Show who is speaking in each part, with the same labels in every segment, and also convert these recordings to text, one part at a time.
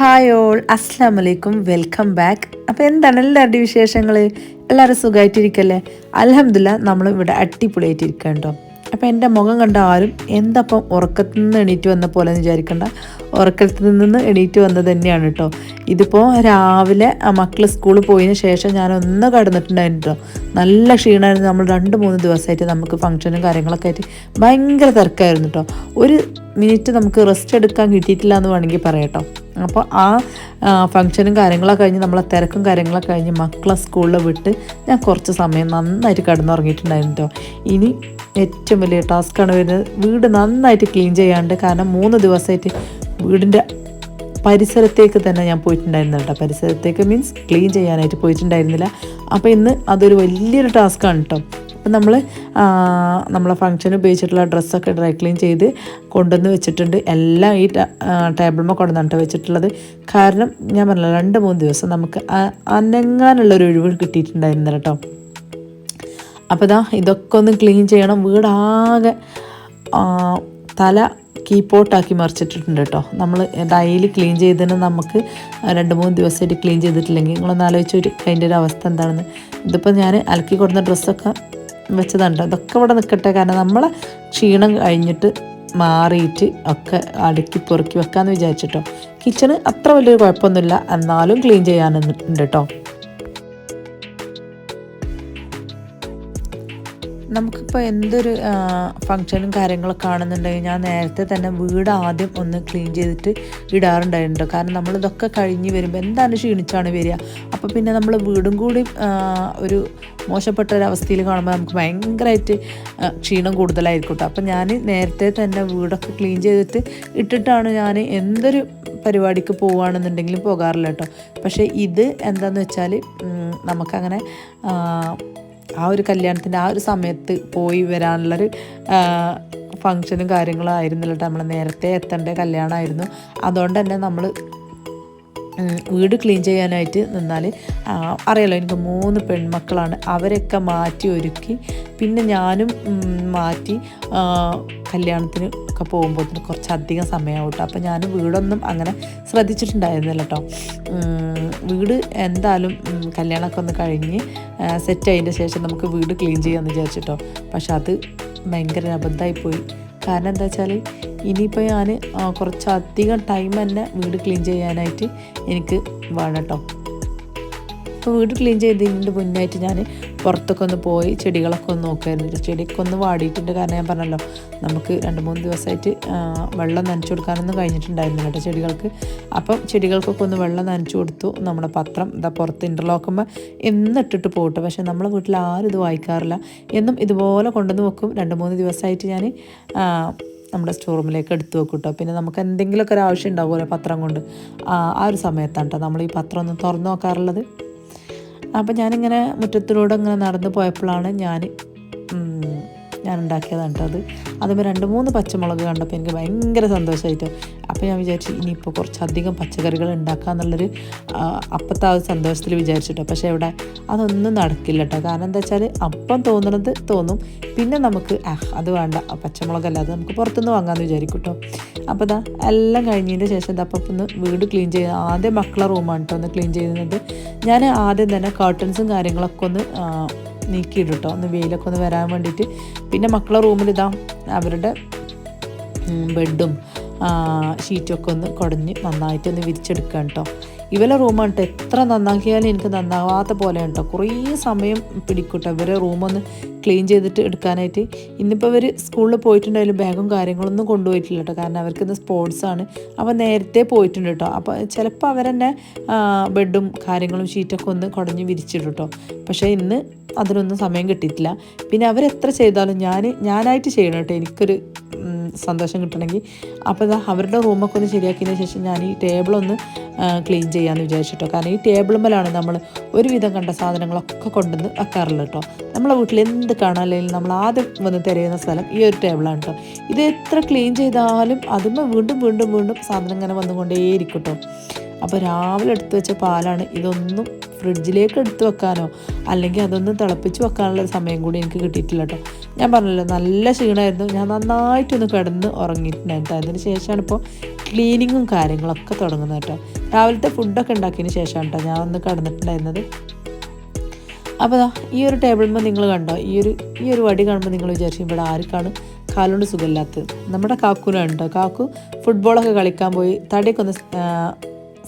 Speaker 1: Hi all അസ്സാം വലൈക്കും welcome back അപ്പോൾ എന്താണ് എല്ലാവരുടെയും വിശേഷങ്ങൾ എല്ലാവരും സുഖമായിട്ടിരിക്കല്ലേ അലഹമില്ല നമ്മൾ ഇവിടെ അടിപൊളിയായിട്ടിരിക്കുക കേട്ടോ അപ്പോൾ എന്റെ മുഖം കണ്ട ആരും എന്തപ്പം ഉറക്കത്തിൽ നിന്ന് എണീറ്റ് വന്ന പോലെ എന്ന് വിചാരിക്കണ്ട. ഉറക്കത്തിൽ നിന്ന് എണീറ്റ് വന്നത് തന്നെയാണ് കേട്ടോ. ഇതിപ്പോൾ രാവിലെ മക്കൾ സ്കൂളിൽ പോയതിന് ശേഷം ഞാൻ ഒന്ന് കടന്നിട്ടുണ്ടായിരുന്നു കേട്ടോ നല്ല ക്ഷീണമായിരുന്നു നമ്മൾ രണ്ട് മൂന്ന് ദിവസമായിട്ട് നമുക്ക് ഫംഗ്ഷനും കാര്യങ്ങളൊക്കെ ആയിട്ട് ഭയങ്കര തിരക്കായിരുന്നു കേട്ടോ. ഒരു മിനിറ്റ് നമുക്ക് റെസ്റ്റ് എടുക്കാൻ കിട്ടിയിട്ടില്ല എന്ന് വേണമെങ്കിൽ പറയാം കേട്ടോ. അപ്പോൾ ആ ഫംഗ്ഷനും കാര്യങ്ങളൊക്കെ കഴിഞ്ഞ് നമ്മളെ തിരക്കും കാര്യങ്ങളൊക്കെ കഴിഞ്ഞ് മക്കളെ സ്കൂളിൽ വിട്ട് ഞാൻ കുറച്ച് സമയം നന്നായിട്ട് കിടന്നുറങ്ങിയിട്ടുണ്ടായിരുന്നു കേട്ടോ ഇനി ഏറ്റവും വലിയ ടാസ്ക്കാണ് വരുന്നത് വീട് നന്നായിട്ട് ക്ലീൻ ചെയ്യാണ്ട് കാരണം മൂന്ന് ദിവസമായിട്ട് വീടിന്റെ പരിസരത്തേക്ക് തന്നെ ഞാൻ പോയിട്ടുണ്ടായിരുന്നു കേട്ടോ പരിസരത്തേക്ക് മീൻസ് ക്ലീൻ ചെയ്യാനായിട്ട് പോയിട്ടുണ്ടായിരുന്നില്ല. അപ്പോൾ ഇന്ന് അതൊരു വലിയൊരു ടാസ്ക്കാണ് കേട്ടോ അപ്പം നമ്മൾ നമ്മളെ ഫംഗ്ഷൻ ഉപയോഗിച്ചിട്ടുള്ള ഡ്രസ്സൊക്കെ ഡ്രൈ ക്ലീൻ ചെയ്ത് കൊണ്ടുവന്ന് വെച്ചിട്ടുണ്ട്. എല്ലാം ഈ ടേബിൾമ കൊണ്ടുവന്നിട്ട് വെച്ചിട്ടുള്ളത്. കാരണം ഞാൻ പറഞ്ഞില്ല രണ്ട് മൂന്ന് ദിവസം നമുക്ക് അനങ്ങാനുള്ളൊരു ഒഴിവ് കിട്ടിയിട്ടുണ്ടായിരുന്നില്ല കേട്ടോ. അപ്പോൾ ഇതാ ഇതൊക്കെ ഒന്ന് ക്ലീൻ ചെയ്യണം. വീടാകെ തല കീപ്പോട്ടാക്കി മറിച്ചിട്ടിട്ടുണ്ട് കേട്ടോ. നമ്മൾ ഡെയിലി ക്ലീൻ ചെയ്തതിന് നമുക്ക് രണ്ട് മൂന്ന് ദിവസമായിട്ട് ക്ലീൻ ചെയ്തിട്ടില്ലെങ്കിൽ നിങ്ങളൊന്ന് ആലോചിച്ച് ഒരു അതിന്റെ ഒരു അവസ്ഥ എന്താണെന്ന്. ഇതിപ്പോൾ ഞാൻ അലക്കി കൊടുത്ത ഡ്രസ്സൊക്കെ വെച്ചതുണ്ട്. അതൊക്കെ ഇവിടെ നിൽക്കട്ടെ കാരണം നമ്മളെ ക്ഷീണം കഴിഞ്ഞിട്ട് മാറിയിട്ട് ഒക്കെ അടുക്കി പൊറുക്കി വെക്കാമെന്ന് വിചാരിച്ചിട്ടോ. കിച്ചണ് അത്ര വലിയൊരു കുഴപ്പമൊന്നുമില്ല. എന്നാലും ക്ലീൻ ചെയ്യാനുണ്ട് കേട്ടോ നമുക്കിപ്പോൾ എന്തൊരു ഫങ്ഷനും കാര്യങ്ങളൊക്കെ കാണുന്നുണ്ടെങ്കിൽ ഞാൻ നേരത്തെ തന്നെ വീട് ആദ്യം ഒന്ന് ക്ലീൻ ചെയ്തിട്ട് ഇടാറുണ്ടായിട്ടുണ്ട് കാരണം നമ്മളിതൊക്കെ കഴിഞ്ഞ് വരുമ്പോൾ എന്താണ് ക്ഷീണിച്ചാണ് വരിക? അപ്പോൾ പിന്നെ നമ്മൾ വീടും കൂടി ഒരു മോശപ്പെട്ട ഒരവസ്ഥയിൽ കാണുമ്പോൾ നമുക്ക് ഭയങ്കരമായിട്ട് ക്ഷീണം കൂടുതലായിരിക്കും അപ്പോൾ ഞാൻ നേരത്തെ തന്നെ വീടൊക്കെ ക്ലീൻ ചെയ്തിട്ട് ഇട്ടിട്ടാണ് ഞാൻ എന്തൊരു പരിപാടിക്ക് പോവുകയാണെന്നുണ്ടെങ്കിലും പോകാറില്ല കേട്ടോ പക്ഷേ ഇത് എന്താണെന്ന് വെച്ചാൽ നമുക്കങ്ങനെ ആ ഒരു കല്യാണത്തിന്റെ ആ ഒരു സമയത്ത് പോയി വരാനുള്ളൊരു ഫങ്ഷനും കാര്യങ്ങളും ആയിരുന്നില്ല നമ്മൾ നേരത്തെ എത്തേണ്ട കല്യാണമായിരുന്നു. അതുകൊണ്ട് തന്നെ നമ്മൾ വീട് ക്ലീൻ ചെയ്യാനായിട്ട് നിന്നാൽ അറിയാലോ എനിക്ക് മൂന്ന് പെൺമക്കളാണ്. അവരൊക്കെ മാറ്റി ഒരുക്കി. പിന്നെ ഞാനും മാറ്റി കല്യാണത്തിന് ഒക്കെ പോകുമ്പോഴത്തേന് കുറച്ചധികം സമയമാവും കേട്ടോ. അപ്പോൾ ഞാൻ വീടൊന്നും അങ്ങനെ ശ്രദ്ധിച്ചിട്ടുണ്ടായിരുന്നില്ല കേട്ടോ. വീട് എന്തായാലും കല്യാണമൊക്കെ ഒന്ന് കഴിഞ്ഞ് സെറ്റ് ആയതിന്റെ ശേഷം നമുക്ക് വീട് ക്ലീൻ ചെയ്യാമെന്ന് വിചാരിച്ചിട്ടോ പക്ഷെ അത് ഭയങ്കര അബദ്ധമായിപ്പോയി കാരണം എന്താ വെച്ചാൽ ഇനിയിപ്പോൾ ഞാൻ കുറച്ചധികം ടൈം തന്നെ വീട് ക്ലീൻ ചെയ്യാനായിട്ട് എനിക്ക് വേണം കേട്ടോ. അപ്പോൾ വീട് ക്ലീൻ ചെയ്തതിന്റെ മുന്നായിട്ട് ഞാൻ പുറത്തൊക്കെ ഒന്ന് പോയി ചെടികളൊക്കെ ഒന്ന് നോക്കുമായിരുന്നു ചെടിയൊക്കെ ഒന്ന് വാടിയിട്ടുണ്ട്. കാരണം ഞാൻ പറഞ്ഞല്ലോ നമുക്ക് രണ്ട് മൂന്ന് ദിവസമായിട്ട് വെള്ളം നനച്ചു കൊടുക്കാനൊന്നും കഴിഞ്ഞിട്ടുണ്ടായിരുന്നു കേട്ടോ ചെടികൾക്ക്. അപ്പം ചെടികൾക്കൊക്കെ ഒന്ന് വെള്ളം നനച്ചു കൊടുത്തു. നമ്മുടെ പത്രം ഇതാ പുറത്ത് ഇന്റർലോക്കുമ്പോൾ എന്നിട്ടിട്ട് പോകട്ടെ പക്ഷേ നമ്മളെ വീട്ടിൽ ആരും ഇത് വായിക്കാറില്ല. എന്നും ഇതുപോലെ കൊണ്ടുവന്ന് വെക്കും. രണ്ട് മൂന്ന് ദിവസമായിട്ട് ഞാൻ നമ്മുടെ സ്റ്റോർ റൂമിലേക്ക് എടുത്തു വെക്കും കേട്ടോ. പിന്നെ നമുക്ക് എന്തെങ്കിലുമൊക്കെ ഒരു ആവശ്യം ഉണ്ടാവുമല്ലോ പത്രം കൊണ്ട്. ആ ഒരു സമയത്താണ് കേട്ടോ നമ്മൾ ഈ പത്രം ഒന്ന് തുറന്നു നോക്കാറുള്ളത്. അപ്പോൾ ഞാനിങ്ങനെ മുറ്റത്തിലൂടെ ഇങ്ങനെ നടന്നു പോയപ്പോഴാണ് ഞാൻ ഞാൻ ഉണ്ടാക്കിയതാണ് കേട്ടോ അത്. അതുമ്പോൾ രണ്ട് മൂന്ന് പച്ചമുളക് കണ്ടപ്പോൾ എനിക്ക് ഭയങ്കര സന്തോഷമായിട്ട് അപ്പോൾ ഞാൻ വിചാരിച്ചു ഇനിയിപ്പോൾ കുറച്ചധികം പച്ചക്കറികൾ ഉണ്ടാക്കുക എന്നുള്ളൊരു അപ്പത്തെ ആ സന്തോഷത്തിൽ വിചാരിച്ചിട്ടോ. പക്ഷേ ഇവിടെ അതൊന്നും നടക്കില്ല കേട്ടോ കാരണം എന്താ വെച്ചാൽ അപ്പം തോന്നുന്നത് തോന്നും. പിന്നെ നമുക്ക് അത് വേണ്ട. പച്ചമുളകല്ല അത് നമുക്ക് പുറത്തുനിന്ന് വാങ്ങാമെന്ന് വിചാരിക്കും കേട്ടോ അപ്പോൾ ഇതാ എല്ലാം കഴിഞ്ഞതിന്റെ ശേഷം ഇതാ അപ്പം ഒന്ന് വീട് ക്ലീൻ ചെയ്യുക ആദ്യം മക്കളെ റൂമാണ് കേട്ടോ ഒന്ന് ക്ലീൻ ചെയ്യുന്നത് ഞാൻ ആദ്യം തന്നെ കർട്ടൻസും കാര്യങ്ങളൊക്കെ ഒന്ന് നീക്കിയിടും കേട്ടോ ഒന്ന് വെയിലൊക്കെ ഒന്ന് വരാൻ വേണ്ടിയിട്ട്. പിന്നെ മക്കളെ റൂമിൽ ഇതാ അവരുടെ ബെഡും ഷീറ്റൊക്കെ ഒന്ന് കുടഞ്ഞ് നന്നായിട്ട് ഒന്ന് വിരിച്ചെടുക്കുക കേട്ടോ. ഇവരെ റൂമാണ് കേട്ടോ എത്ര നന്നാക്കിയാലും എനിക്ക് നന്നാവാത്ത പോലെ കേട്ടോ കുറേ സമയം പിടിക്കൂട്ടോ ഇവരെ റൂമൊന്ന് ക്ലീൻ ചെയ്തിട്ട് എടുക്കാനായിട്ട്. ഇന്നിപ്പോൾ ഇവർ സ്കൂളിൽ പോയിട്ടുണ്ടായാലും ബാഗും കാര്യങ്ങളൊന്നും കൊണ്ടുപോയിട്ടില്ല കേട്ടോ കാരണം അവർക്ക് ഇന്ന് ആണ്. അപ്പോൾ നേരത്തെ പോയിട്ടുണ്ട് കേട്ടോ അപ്പോൾ ചിലപ്പോൾ അവരെന്നെ ബെഡും കാര്യങ്ങളും ഷീറ്റൊക്കെ ഒന്ന് കുടഞ്ഞ് വിരിച്ചിടും കേട്ടോ പക്ഷേ ഇന്ന് അതിനൊന്നും സമയം കിട്ടിയിട്ടില്ല. പിന്നെ അവരെത്ര ചെയ്താലും ഞാൻ ഞാനായിട്ട് ചെയ്യണം കേട്ടോ എനിക്കൊരു സന്തോഷം കിട്ടണമെങ്കിൽ. അപ്പോൾ ഇതാ അവരുടെ റൂമൊക്കെ ഒന്ന് ശരിയാക്കിയതിന് ശേഷം ഞാൻ ഈ ടേബിളൊന്ന് ക്ലീൻ ചെയ്യാമെന്ന് വിചാരിച്ചിട്ടോ. കാരണം ഈ ടേബിളുമ്മലാണ് നമ്മൾ ഒരുവിധം കണ്ട സാധനങ്ങളൊക്കെ കൊണ്ടുവന്ന് വെക്കാറുള്ളത് കേട്ടോ. നമ്മളെ വീട്ടിൽ എന്ത് കാണാൻ അല്ലെങ്കിൽ നമ്മൾ ആദ്യം വന്ന് തിരയുന്ന സ്ഥലം ഈ ഒരു ടേബിളാണ് കേട്ടോ. ഇത് എത്ര ക്ലീൻ ചെയ്താലും അതുമ്പോൾ വീണ്ടും വീണ്ടും വീണ്ടും സാധനം ഇങ്ങനെ വന്നുകൊണ്ടേയിരിക്കും കേട്ടോ അപ്പോൾ രാവിലെ എടുത്തു വെച്ച പാലാണ് ഇതൊന്നും ഫ്രിഡ്ജിലേക്ക് എടുത്തു വെക്കാനോ അല്ലെങ്കിൽ അതൊന്നും തിളപ്പിച്ച് വെക്കാനുള്ള സമയം കൂടി എനിക്ക് കിട്ടിയിട്ടില്ല കേട്ടോ. ഞാൻ പറഞ്ഞല്ലോ നല്ല ക്ഷീണമായിരുന്നു ഞാൻ നന്നായിട്ടൊന്ന് കിടന്ന് ഉറങ്ങിയിട്ടുണ്ടായിരുന്നു. അതിന് ശേഷമാണ് ഇപ്പോൾ ക്ലീനിങ്ങും കാര്യങ്ങളൊക്കെ തുടങ്ങുന്നത് കേട്ടോ. രാവിലത്തെ ഫുഡൊക്കെ ഉണ്ടാക്കിയതിന് ശേഷമാണ് കേട്ടോ ഞാൻ ഒന്ന് കിടന്നിട്ടുണ്ടായിരുന്നത്. അപ്പോൾ ഈ ഒരു ടേബിളിന്മേൽ നിങ്ങൾ കണ്ടോ? ഈ ഒരു ഈ ഒരു വടി കാണുമ്പോൾ നിങ്ങൾ വിചാരിച്ചു ഇവിടെ ആർക്കാണ് കാലുകൊണ്ട് സുഖമില്ലാത്തത്. നമ്മുടെ കാക്കുനാണ് കേട്ടോ. കാക്കു ഫുട്ബോളൊക്കെ കളിക്കാൻ പോയി തടിയൊക്കെ ഒന്ന്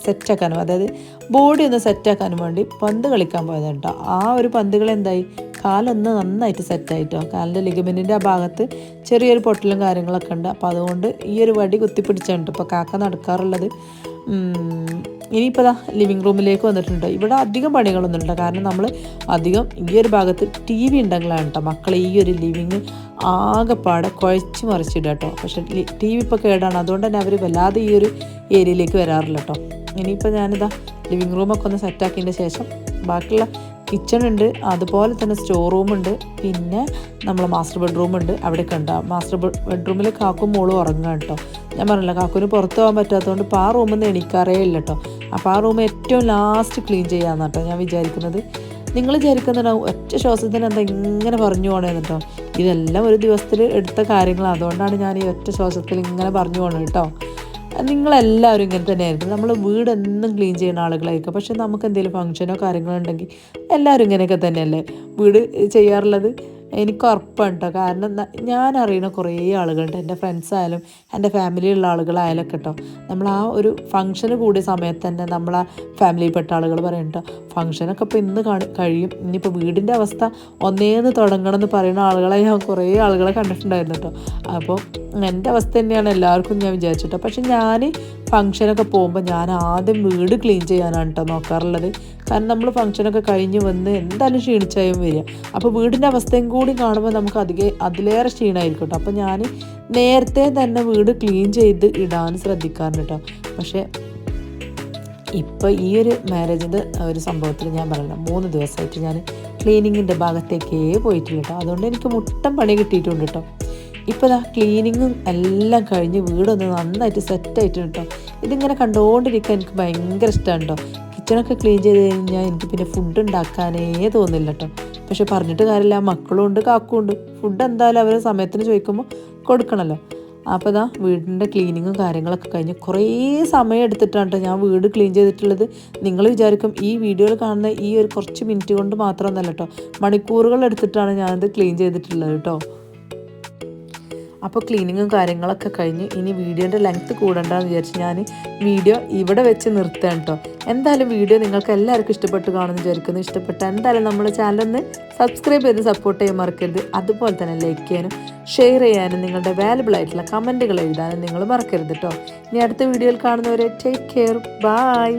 Speaker 1: സെറ്റാക്കാനും അതായത് ബോഡി ഒന്ന് സെറ്റാക്കാനും വേണ്ടി പന്ത് കളിക്കാൻ പോയതാണ് കേട്ടോ. ആ ഒരു പന്തുകൾ എന്തായി കാലൊന്ന് നന്നായിട്ട് സെറ്റായിട്ടോ കാലിന്റെ ലിഗമെന്റിന്റെ ആ ഭാഗത്ത് ചെറിയൊരു പൊട്ടലും കാര്യങ്ങളൊക്കെ ഉണ്ട്. അപ്പോൾ അതുകൊണ്ട് ഈ ഒരു വടി കുത്തിപ്പിടിച്ചിട്ടുണ്ട് ഇപ്പോൾ കാക്ക നടക്കാറുള്ളത്. ഇനിയിപ്പോൾ ഇതാ ലിവിങ് റൂമിലേക്ക് വന്നിട്ടുണ്ട്. ഇവിടെ അധികം പണികളൊന്നും ഇല്ല. കാരണം നമ്മൾ അധികം ഈ ഒരു ഭാഗത്ത് ടി വി ഉണ്ടെങ്കിലാണ് കേട്ടോ മക്കളെ ഈ ഒരു ലിവിങ് ആകെപ്പാടെ കുഴച്ച് മറിച്ചിടുക കേട്ടോ പക്ഷെ ടി വി ഇപ്പോൾ കേടാണ്. അതുകൊണ്ട് തന്നെ അവർ വല്ലാതെ ഈ ഒരു ഏരിയയിലേക്ക് വരാറില്ല കേട്ടോ ഇനിയിപ്പോൾ ഞാനിതാ ലിവിങ് റൂമൊക്കെ ഒന്ന് സെറ്റാക്കിയതിന്റെ ശേഷം ബാക്കിയുള്ള കിച്ചൺ ഉണ്ട് അതുപോലെ തന്നെ സ്റ്റോർ റൂമുണ്ട് പിന്നെ നമ്മൾ മാസ്റ്റർ ബെഡ്റൂം ഉണ്ട്. അവിടെയൊക്കെ കണ്ട മാസ്റ്റർ ബെഡ്റൂമിൽ കാക്കും മോളും ഉറങ്ങുക കേട്ടോ. ഞാൻ പറഞ്ഞില്ല കാക്കുവിന് പുറത്ത് പോകാൻ പറ്റാത്തതുകൊണ്ട് ഇപ്പോൾ ആ റൂമിൽ നിന്ന് എണീക്കാറേ ഇല്ല കേട്ടോ. അപ്പോൾ ആ റൂം ഏറ്റവും ലാസ്റ്റ് ക്ലീൻ ചെയ്യാമെന്ന് കേട്ടോ ഞാൻ വിചാരിക്കുന്നത്. നിങ്ങൾ വിചാരിക്കുന്നുണ്ടാവും ഒറ്റ ശ്വാസത്തിന് എന്താ ഇങ്ങനെ പറഞ്ഞു പോകണേന്ന് കേട്ടോ. ഇതെല്ലാം ഒരു ദിവസത്തിൽ എടുത്ത കാര്യങ്ങളാണ് അതുകൊണ്ടാണ് ഞാൻ ഈ ഒറ്റ ശ്വാസത്തിൽ ഇങ്ങനെ പറഞ്ഞു പോകണത് കേട്ടോ. നിങ്ങളെല്ലാവരും ഇങ്ങനെ തന്നെയായിരിക്കും നമ്മൾ വീട് എന്നും ക്ലീൻ ചെയ്യുന്ന ആളുകളായിരിക്കും. പക്ഷെ നമുക്ക് എന്തെങ്കിലും ഫംഗ്ഷനോ കാര്യങ്ങളോ ഉണ്ടെങ്കിൽ എല്ലാവരും ഇങ്ങനെയൊക്കെ തന്നെയല്ലേ? വീട് ചെയ്യാറുള്ളത്? എനിക്ക് ഉറപ്പാണ് കേട്ടോ കാരണം ഞാൻ അറിയുന്ന കുറേ ആളുകളുണ്ട്. എന്റെ ഫ്രണ്ട്സ് ആയാലും എന്റെ ഫാമിലിയിലുള്ള ആളുകളായാലും കേട്ടോ നമ്മൾ ആ ഒരു ഫംഗ്ഷന് കൂടിയ സമയത്ത് തന്നെ നമ്മൾ ആ ഫാമിലിയിൽപ്പെട്ട ആളുകൾ പറയും കേട്ടോ ഫംഗ്ഷനൊക്കെ ഇപ്പോൾ ഇന്ന് കാണി കഴിയും. ഇനിയിപ്പോൾ വീടിന്റെ അവസ്ഥ ഒന്നേന്ന് തുടങ്ങണം എന്ന് പറയുന്ന ആളുകളെ ഞാൻ കുറേ ആളുകളെ കണ്ടിട്ടുണ്ടായിരുന്നു കേട്ടോ അപ്പോൾ എന്റെ അവസ്ഥ തന്നെയാണ് എല്ലാവർക്കും ഞാൻ വിചാരിച്ചിട്ടോ പക്ഷെ ഞാൻ ഫംഗ്ഷനൊക്കെ പോകുമ്പോൾ ഞാൻ ആദ്യം വീട് ക്ലീൻ ചെയ്യാനാണ് കേട്ടോ നോക്കാറുള്ളത്. കാരണം നമ്മൾ ഫംഗ്ഷനൊക്കെ കഴിഞ്ഞ് വന്ന് എന്തായാലും ക്ഷീണിച്ചായും വരിക. അപ്പോൾ വീടിന്റെ അവസ്ഥയും കൂടി കാണുമ്പോൾ നമുക്ക് അധികം അതിലേറെ ക്ഷീണമായിരിക്കും കേട്ടോ അപ്പോൾ ഞാൻ നേരത്തെ തന്നെ വീട് ക്ലീൻ ചെയ്ത് ഇടാൻ ശ്രദ്ധിക്കാറുണ്ട് കേട്ടോ പക്ഷേ ഇപ്പോൾ ഈ ഒരു മാരേജിന്റെ ഒരു സംഭവത്തിൽ ഞാൻ പറയണം മൂന്ന് ദിവസമായിട്ട് ഞാൻ ക്ലീനിങ്ങിന്റെ ഭാഗത്തേക്കേ പോയിട്ടില്ല കേട്ടോ അതുകൊണ്ട് എനിക്ക് മുട്ടം പണി കിട്ടിയിട്ടുണ്ട് കേട്ടോ ഇപ്പോൾ ആ ക്ലീനിങ്ങും എല്ലാം കഴിഞ്ഞ് വീടൊന്ന് നന്നായിട്ട് സെറ്റായിട്ടുണ്ട് കേട്ടോ ഇതിങ്ങനെ കണ്ടുകൊണ്ടിരിക്കാൻ എനിക്ക് ഭയങ്കര ഇഷ്ടമാണ് കേട്ടോ കിച്ചണൊക്കെ ക്ലീൻ ചെയ്ത് കഴിഞ്ഞാൽ എനിക്ക് പിന്നെ ഫുഡ് ഉണ്ടാക്കാനേ തോന്നില്ല കേട്ടോ പക്ഷെ പറഞ്ഞിട്ട് കാര്യമില്ല മക്കളും ഉണ്ട് കാക്കും ഉണ്ട്. ഫുഡ് എന്തായാലും അവർ സമയത്തിന് ചോദിക്കുമ്പോൾ കൊടുക്കണമല്ലോ അപ്പോൾ ഇതാ വീടിന്റെ ക്ലീനിങ്ങും കാര്യങ്ങളൊക്കെ കഴിഞ്ഞ് കുറേ സമയം എടുത്തിട്ടാണ് കേട്ടോ ഞാൻ വീട് ക്ലീൻ ചെയ്തിട്ടുള്ളത്. നിങ്ങൾ വിചാരിക്കും ഈ വീഡിയോയിൽ കാണുന്ന ഈ ഒരു കുറച്ച് മിനിറ്റ് കൊണ്ട് മാത്രമൊന്നല്ല കേട്ടോ മണിക്കൂറുകൾ എടുത്തിട്ടാണ് ഞാനത് ക്ലീൻ ചെയ്തിട്ടുള്ളത് കേട്ടോ അപ്പോൾ ക്ലീനിങ്ങും കാര്യങ്ങളൊക്കെ കഴിഞ്ഞ് ഇനി വീഡിയോന്റെ ലെങ്ത്ത് കൂടണ്ടെന്ന് വിചാരിച്ച് ഞാൻ വീഡിയോ ഇവിടെ വെച്ച് നിർത്താൻ കേട്ടോ എന്തായാലും വീഡിയോ നിങ്ങൾക്ക് എല്ലാവർക്കും ഇഷ്ടപ്പെട്ട് കാണുമെന്ന് വിചാരിക്കുന്നു. ഇഷ്ടപ്പെട്ട എന്തായാലും നമ്മുടെ ചാനലൊന്ന് സബ്സ്ക്രൈബ് ചെയ്ത് സപ്പോർട്ട് ചെയ്യാൻ മറക്കരുത്. അതുപോലെ തന്നെ ലൈക്ക് ചെയ്യാനും ഷെയർ ചെയ്യാനും നിങ്ങളുടെ വാലുബിൾ ആയിട്ടുള്ള കമന്റുകൾ എഴുതാനും നിങ്ങൾ മറക്കരുത് കേട്ടോ ഇനി അടുത്ത വീഡിയോയിൽ കാണുന്നവരെ ടേക്ക് കെയർ ബൈ